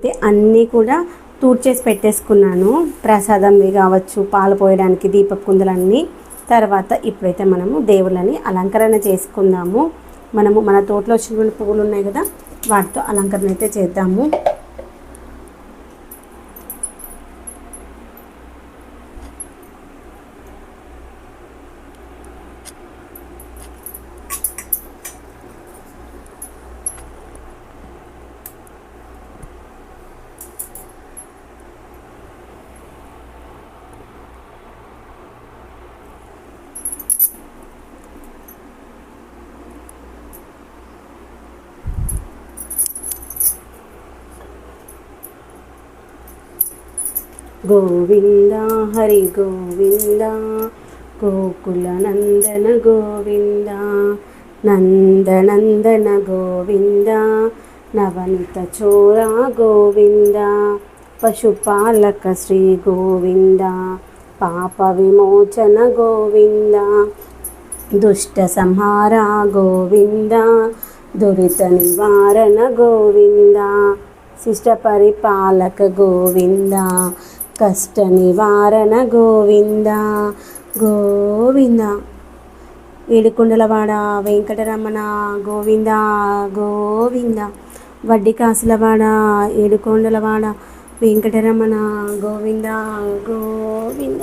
అయితే అన్నీ కూడా తూడ్చేసి పెట్టేసుకున్నాను. ప్రసాదంవి కావచ్చు పాలు పోయడానికి దీపపు కుందులన్నీ. తర్వాత ఇప్పుడైతే మనము దేవుళ్ళని అలంకరణ చేసుకుందాము. మనము మన తోటలో వచ్చినటువంటి పువ్వులు ఉన్నాయి కదా వాటితో అలంకరణ అయితే చేద్దాము. గోవింద హరి గోవింద గోకుల నందన గోవింద నందనందన గోవింద నవనిత చోరా గోవింద పశుపాలక శ్రీ గోవింద పాప విమోచన గోవింద దుష్ట సంహార గోవింద దురిత నివారణ గోవింద శిష్ట పరిపాలక గోవింద కష్ట నివారణ గోవింద గోవింద. ఏడుకొండలవాడ వెంకటరమణ గోవింద గోవింద. వడ్డీ కాసులవాడ ఏడుకొండలవాడ వెంకటరమణ గోవింద గోవింద.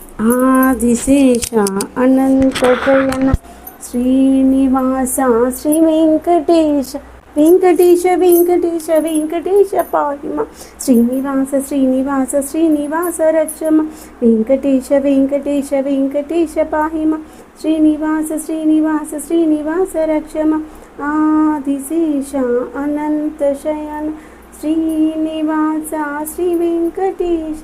ఆదిశేష అనంత శయన శ్రీనివాస శ్రీ వెంకటేశ వెంకటేశ వెంకటేశ వెంకటేశ పాహిమ. శ్రీనివాస శ్రీనివాస శ్రీనివాస రక్షమ వెంకటేశ వెంకటేశ వెంకటేశ పాహిమ. శ్రీనివాస శ్రీనివాస శ్రీనివాస రక్షమ ఆదిశేష అనంత శయన శ్రీనివాస శ్రీ వెంకటేశ.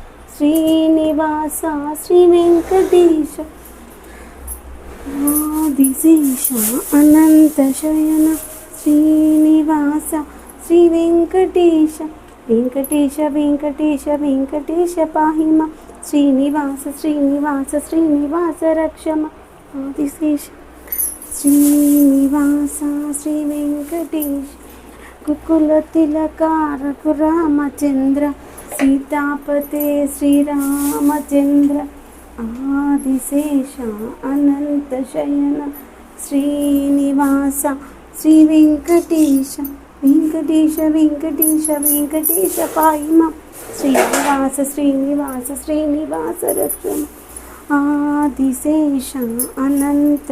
శ్రీనివాస శ్రీ వెంకటేశ ఆదిశేష అనంత శయన శ్రీనివాస శ్రీ వెంకటేశ వెంకటేశ వెంకటేశ వెంకటేశ పాహిమ శ్రీనివాస శ్రీనివాస శ్రీనివాస రక్షమ ఆదిశేష శ్రీనివాస శ్రీ వెంకటేశ కుకుల తిలకారకు రామచంద్ర సీతాపతే శ్రీరామచంద్ర ఆదిశేష అనంత శయన శ్రీనివాస శ్రీ వెంకటేశ వెంకటేశ వెంకటేశ వెంకటేశ పాయిమ శ్రీనివాస శ్రీనివాస శ్రీనివాస రక్షణ ఆదిశేష అనంత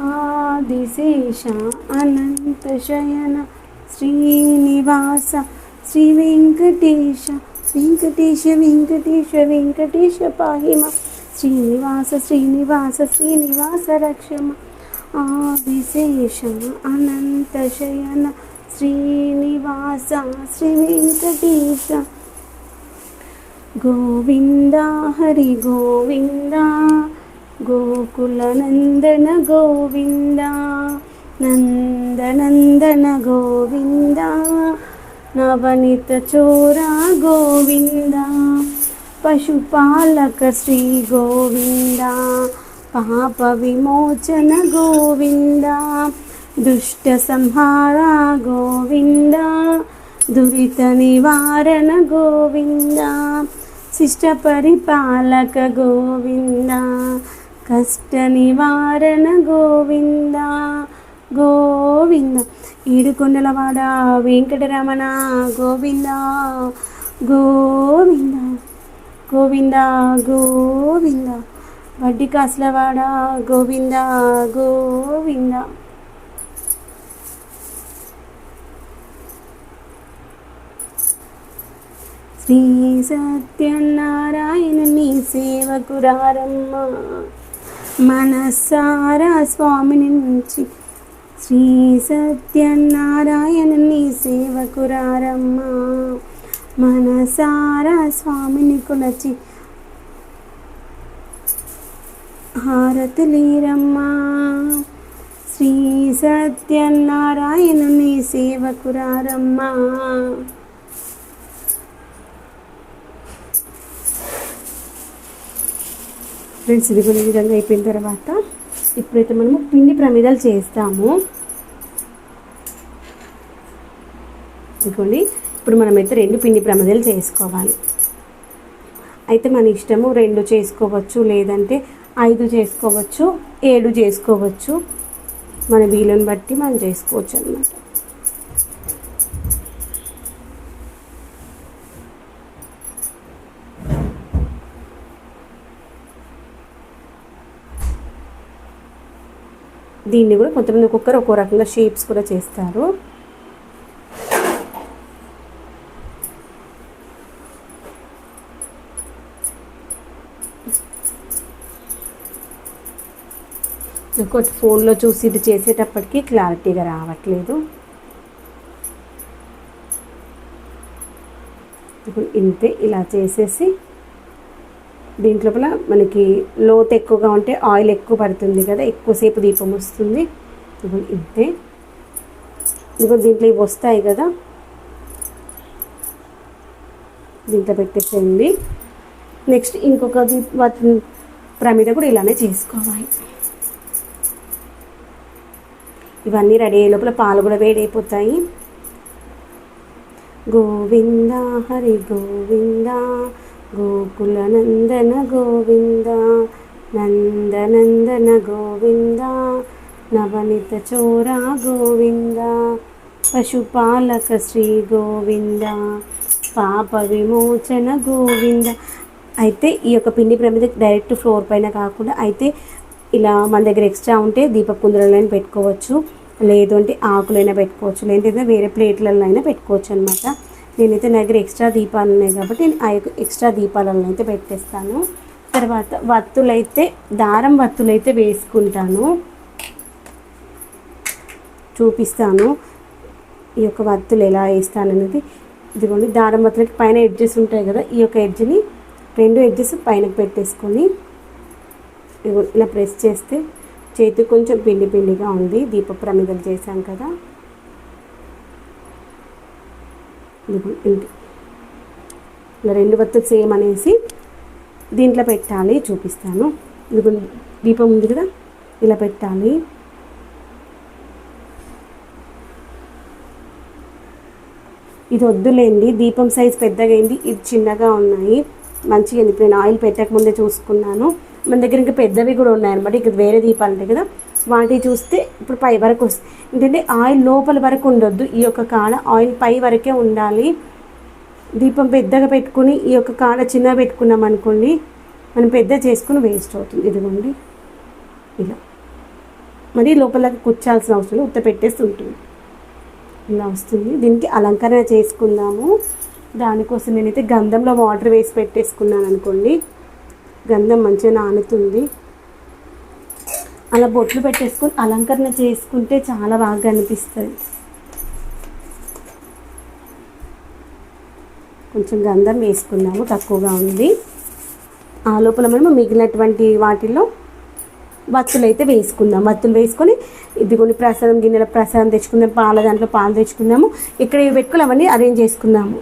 ఆదిశేష అనంత శయన శ్రీనివాస శ్రీ వెంకటేశ వెంకటేశ వెంకటేశ వెంకటేశ పాహిమ శ్రీనివాస శ్రీనివాస శ్రీనివాస రక్షమ. ఆదిశేష అనంత శయన శ్రీనివాస శ్రీ వెంకటేశ గోవింద హరి గోవిందా. గోకుల నందన గోవింద నందనందన గోవింద నవనిత చోరా గోవింద పశుపాలక శ్రీ గోవింద పాప విమోచన గోవింద దుష్ట సంహార కష్ట నివారణ గోవింద గోవింద. ఏడుకొండలవాడ వెంకటరమణ గోవింద గోవింద. గోవింద గోవింద. వడ్డీ కాసులవాడ గోవింద గోవింద. శ్రీ సత్యనారాయణుని సేవకురారమ్మ. మనసారా స్వామిని నుంచి. శ్రీ సత్యనారాయణుని సేవకురారమ్మ. మనసారా స్వామిని కొలచి హారతులీరమ్మా. శ్రీ సత్యనారాయణుని సేవకురారమ్మా. ఫ్రెండ్స్ ఇది కూడా ఈ విధంగా అయిపోయిన తర్వాత ఇప్పుడైతే మనము పిండి ప్రమిదలు చేస్తాము. ఇదిగోండి ఇప్పుడు మనమైతే రెండు పిండి ప్రమిదలు చేసుకోవాలి. అయితే మన ఇష్టము రెండు చేసుకోవచ్చు లేదంటే ఐదు చేసుకోవచ్చు ఏడు చేసుకోవచ్చు. మన వీలుని బట్టి మనం చేసుకోవచ్చు అన్నమాట. దీన్ని కూడా కొంతమంది ఒక్కొక్కరు ఒక్కో రకంగా షేప్స్ కూడా చేస్తారు. ఇంకోటి ఫోన్లో చూసి ఇది చేసేటప్పటికి క్లారిటీగా రావట్లేదు. ఇప్పుడు ఇంతే ఇలా చేసేసి దీంట్లోపల మనకి లోత్ ఎక్కువగా ఉంటే ఆయిల్ ఎక్కువ పడుతుంది కదా ఎక్కువసేపు దీపం వస్తుంది. ఇప్పుడు ఇంతే. ఇంకో దీంట్లో ఇవి వస్తాయి కదా. దీంట్లో పెట్టేసేయండి. నెక్స్ట్ ఇంకొక వాటి ప్రమిద కూడా ఇలానే చేసుకోవాలి. ఇవన్నీ రెడీ అయ్యే లోపల పాలు కూడా వేడైపోతాయి. గోవింద హరి గోవింద. గోకుల నందన గోవింద నందనందన గోవింద నవనిత చోర గోవింద పశుపాలక శ్రీ గోవింద పాప విమోచన గోవింద. అయితే ఈ యొక్క పిండి ప్రమిద డైరెక్ట్ ఫ్లోర్ పైన కాకుండా అయితే ఇలా మన దగ్గర ఎక్స్ట్రా ఉంటే దీప కుందులైనా పెట్టుకోవచ్చు. లేదు అంటే ఆకులైనా పెట్టుకోవచ్చు. లేదంటే వేరే ప్లేట్లలో అయినా పెట్టుకోవచ్చు అనమాట నేనైతే నా దగ్గర ఎక్స్ట్రా దీపాలు ఉన్నాయి కాబట్టి నేను ఆ యొక్క ఎక్స్ట్రా దీపాలను అయితే పెట్టేస్తాను. తర్వాత వత్తులైతే దారం వత్తులైతే వేసుకుంటాను. చూపిస్తాను ఈ యొక్క వత్తులు ఎలా వేస్తాను అనేది ఇదిగోండి దారం వత్తులకి పైన ఎడ్జెస్ ఉంటాయి కదా ఈ యొక్క ఎడ్జ్ని రెండు ఎడ్జెస్ పైన పెట్టేసుకొని ఇలా ప్రెస్ చేస్తే చేతి కొంచెం పిండి పిండిగా ఉంది. దీప ప్రమిదలు చేశాం కదా. ఇదిగో ఇంటి ఇలా రెండు వత్తులు సేమ్ అనేసి దీంట్లో పెట్టాలి చూపిస్తాను. ఇదిగో దీపం ఉంది కదా ఇలా పెట్టాలి. ఇది వద్దులేండి దీపం సైజ్ పెద్దగా అయింది ఇది చిన్నగా ఉన్నాయి. మంచిగా ఇప్పుడు నేను ఆయిల్ పెట్టక ముందే చూసుకున్నాను. మన దగ్గర ఇంకా పెద్దవి కూడా ఉన్నాయన్నమాట. ఇక వేరే దీపాలు ఉంటాయి కదా వాటి చూస్తే ఇప్పుడు పై వరకు వస్తుంది. ఏంటంటే ఆయిల్ లోపల వరకు ఉండొద్దు. ఈ యొక్క కాడ ఆయిల్ పై వరకే ఉండాలి. దీపం పెద్దగా పెట్టుకుని ఈ యొక్క కాడ చిన్నగా పెట్టుకున్నాం అనుకోండి మనం పెద్ద చేసుకుని వేస్ట్ అవుతుంది. ఇదిగోండి. ఇలా. మరి లోపలకి కూర్చాల్సిన అవసరం ఉత్త పెట్టేసి ఉంటుంది. ఇలా వస్తుంది. దీనికి అలంకరణ చేసుకుందాము. దానికోసం నేనైతే గంధంలో వాటర్ వేసి పెట్టేసుకున్నాను అనుకోండి. గంధం మంచిగా నానుతుంది. అలా బొట్లు పెట్టేసుకొని అలంకరణ చేసుకుంటే చాలా బాగా అనిపిస్తుంది. కొంచెం గంధం వేసుకున్నాము తక్కువగా ఉంది. ఆ లోపల మనము మిగిలినటువంటి వాటిల్లో వత్తులు అయితే వేసుకుందాం. వత్తులు వేసుకొని ఇదిగోని ప్రసాదం గిన్నెల ప్రసాదం తెచ్చుకుందాం పాల దాంట్లో పాలు తెచ్చుకుందాము. ఇక్కడ ఇవి పెట్టుకుని అవన్నీ అరేంజ్ చేసుకుందాము.